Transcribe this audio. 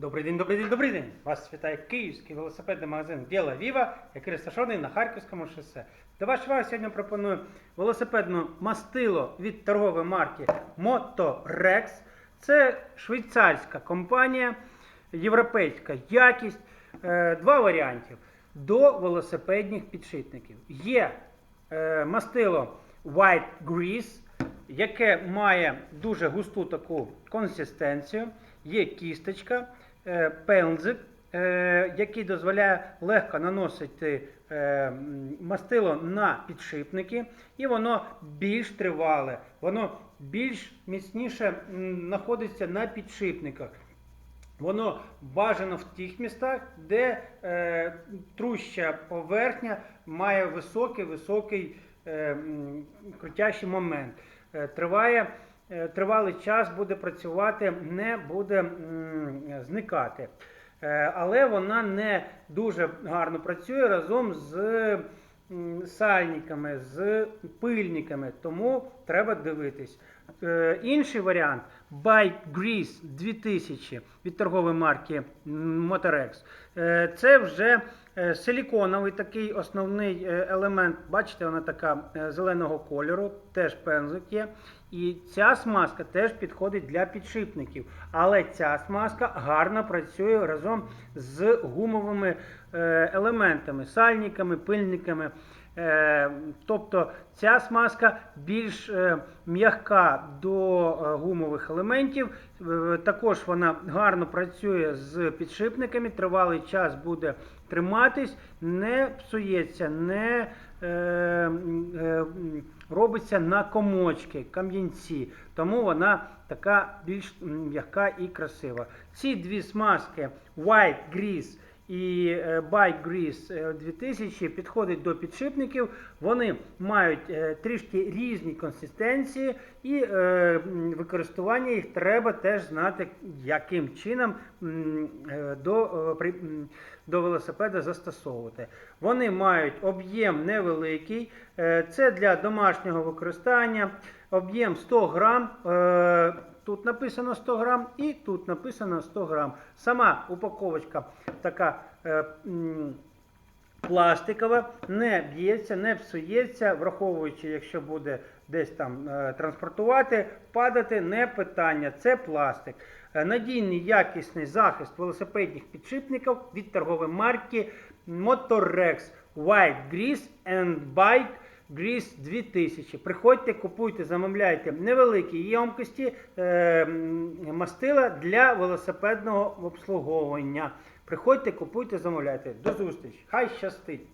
Добрий день, добрий день, добрий день! Вас вітає київський велосипедний магазин Біла Віва, який розташований на Харківському шосе. До вашої уваги сьогодні пропоную велосипедне мастило від торгової марки Motorex. Це швейцарська компанія, європейська якість. Е, Два варіантів до велосипедних підшипників. Є е, мастило White Grease, яке має дуже густу таку консистенцію. Є кісточка, пензик, е, який дозволяє легко наносити е, мастило на підшипники, і воно більш тривале, воно більш міцніше знаходиться на підшипниках. Воно бажано в тих містах, де е, труща поверхня має високий високий е, крутящий момент. Е, триває, е, тривалий час буде працювати, не буде зникати. Е, але вона не дуже гарно працює разом з сальниками, з пильниками, тому треба дивитись. Е, інший варіант Bike Grease 2000 від торгової марки Motorex. Е, Це вже е, силіконовий такий основний е, елемент. Бачите, вона така е, зеленого кольору, теж пензлик є. І ця смазка теж підходить для підшипників. Але ця смазка гарно працює разом з гумовими е, елементами, сальниками, пильниками. Е, Тобто ця смазка більш е, м'яка до е, гумових елементів. Також вона гарно працює з підшипниками, тривалий час буде триматись, не псується, не робиться на комочки, кам'янці. Тому вона така більш м'яка і красива. Ці дві смазки White Grease і е, Bike Grease е, 2000 підходять до підшипників. Вони мають е, трішки різні консистенції, і е, використання їх треба теж знати, яким чином е, до, е, до велосипеда застосовувати. Вони мають об'єм невеликий, е, це для домашнього використання, об'єм 100 грам. Тут написано 100 грам і тут написано 100 грам. Сама упаковочка така е, м, пластикова, не б'ється, не псується, враховуючи, якщо буде десь там е, транспортувати, падати, не питання. Це пластик. Е, Надійний якісний захист велосипедних підшипників від торгової марки Motorex White Grease and Bike Grease 2000. Приходьте, купуйте, замовляйте невеликі ємкості е, мастила для велосипедного обслуговування. Приходьте, купуйте, замовляйте. До зустрічі. Хай щастить!